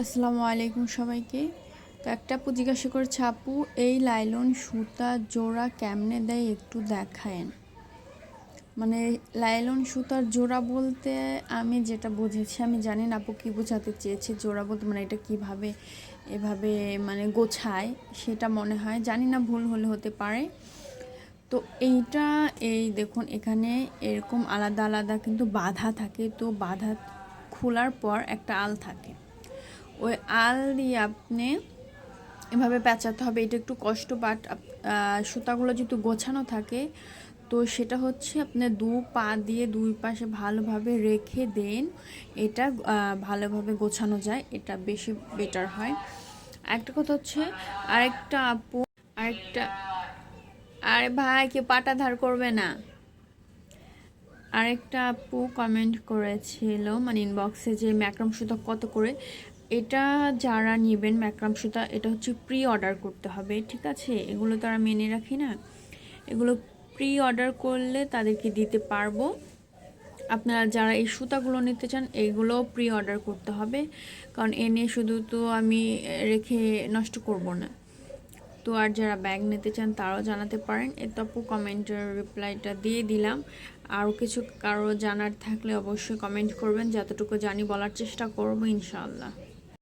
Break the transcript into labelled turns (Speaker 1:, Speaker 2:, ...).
Speaker 1: আসসালামু আলাইকুম সবাইকে। তো একটা আপু জিজ্ঞাসা করছে, আপু, এই লাইলন সুতা জোড়া কেমনে দেয় একটু দেখায়েন? মানে লাইলন সুতার জোড়া বলতে আমি যেটা বুঝেছি, আমি জানি না আপু কী বোঝাতে চেয়েছে জোড়া বলতে মানে এটা কীভাবে, এভাবে মানে গোছায় সেটা মনে হয়, জানি না, ভুল হলে হতে পারে। তো এইটা, এই দেখুন, এখানে এরকম আলাদা আলাদা কিন্তু বাধা থাকে। তো বাধা খোলার পর একটা আল থাকে। ওই আল দিয়ে আপনি এভাবে পেঁচাতে হবে, এটা একটু কষ্ট বাট সুতাগুলো যেহেতু গোছানো থাকে, তো সেটা হচ্ছে আপনি দু পা দিয়ে দুই পাশে ভালোভাবে রেখে দেন, এটা ভালোভাবে গোছানো যায়, এটা বেশি বেটার হয়। একটা কথা হচ্ছে, আরেকটা আপু, আরেকটা, আরে ভাই, কেউ পাটা ধার করবে না। আরেকটা আপু কমেন্ট করেছিল মানে ইনবক্সে যে ম্যাক্রম সুতা কত করে এটা যারা নেবেন ম্যাক্রাম সুতা, এটা হচ্ছে প্রি অর্ডার করতে হবে, ঠিক আছে? এগুলো তারা মেনে রাখি না। এগুলো প্রি অর্ডার করলে তাদেরকে দিতে পারব। আপনারা যারা এই সুতাগুলো নিতে চান এগুলো প্রি অর্ডার করতে হবে। কারণ এনে শুধু তো আমি রেখে নষ্ট করব না। তো আর যারা ব্যাগ নিতে চান, তারাও জানাতে পারেন। এ তপু কমেন্টের রিপ্লাইটা দিয়ে দিলাম। আরও কিছু কারও জানার থাকলে অবশ্যই কমেন্ট করবেন। যতটুকু জানি বলার চেষ্টা করব, ইনশাআল্লাহ।